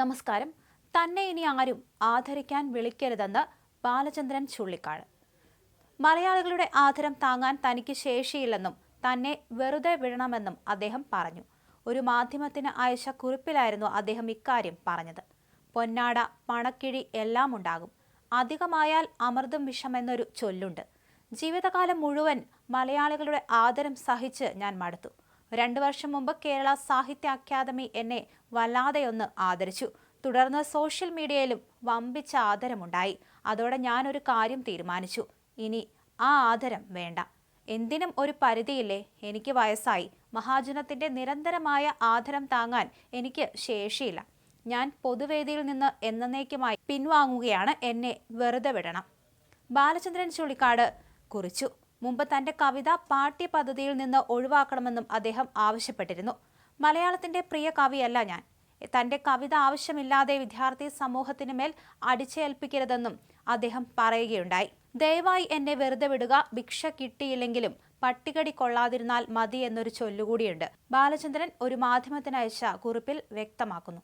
നമസ്കാരം. തന്നെ ഇനി ആരും ആദരിക്കാൻ വിളിക്കരുതെന്ന് ബാലചന്ദ്രൻ ചുള്ളിക്കാട്. മലയാളികളുടെ ആദരം താങ്ങാൻ തനിക്ക് ശേഷിയില്ലെന്നും തന്നെ വെറുതെ വിടണമെന്നും അദ്ദേഹം പറഞ്ഞു. ഒരു മാധ്യമത്തിന് അയച്ച കുറിപ്പിലായിരുന്നു അദ്ദേഹം ഇക്കാര്യം പറഞ്ഞത്. പൊന്നാട പണക്കിഴി എല്ലാം ഉണ്ടാകും. അധികമായാൽ അമൃതും വിഷമെന്നൊരു ചൊല്ലുണ്ട്. ജീവിതകാലം മുഴുവൻ മലയാളികളുടെ ആദരം സഹിച്ച് ഞാൻ മടുത്തു. രണ്ടു വർഷം മുമ്പ് കേരള സാഹിത്യ അക്കാദമി എന്നെ വല്ലാതെയൊന്ന് ആദരിച്ചു. തുടർന്ന് സോഷ്യൽ മീഡിയയിലും വമ്പിച്ച ആദരമുണ്ടായി. അതോടെ ഞാനൊരു കാര്യം തീരുമാനിച്ചു. ഇനി ആ ആദരം വേണ്ട. എന്തിനും ഒരു പരിധിയില്ലേ? എനിക്ക് വയസ്സായി. മഹാജനത്തിന്റെ നിരന്തരമായ ആദരം താങ്ങാൻ എനിക്ക് ശേഷിയില്ല. ഞാൻ പൊതുവേദിയിൽ നിന്ന് എന്നേക്കുമായി പിൻവാങ്ങുകയാണ്. എന്നെ വെറുതെ വിടണം. ബാലചന്ദ്രൻ ചുള്ളിക്കാട് കുറിച്ചു. മുമ്പ് തന്റെ കവിത പാഠ്യപദ്ധതിയിൽ നിന്ന് ഒഴിവാക്കണമെന്നും അദ്ദേഹം ആവശ്യപ്പെട്ടിരുന്നു. മലയാളത്തിന്റെ പ്രിയ കവിയല്ല ഞാൻ. തന്റെ കവിത ആവശ്യമില്ലാതെ വിദ്യാർത്ഥി സമൂഹത്തിന് മേൽ അടിച്ചേൽപ്പിക്കരുതെന്നും അദ്ദേഹം പറയുകയുണ്ടായി. ദയവായി എന്നെ വെറുതെ വിടുക ഭിക്ഷ കിട്ടിയില്ലെങ്കിലും പട്ടികടി കൊള്ളാതിരുന്നാൽ മതി എന്നൊരു ചൊല്ലുകൂടിയുണ്ട്. ബാലചന്ദ്രൻ ഒരു മാധ്യമത്തിനയച്ച കുറിപ്പിൽ വ്യക്തമാക്കുന്നു.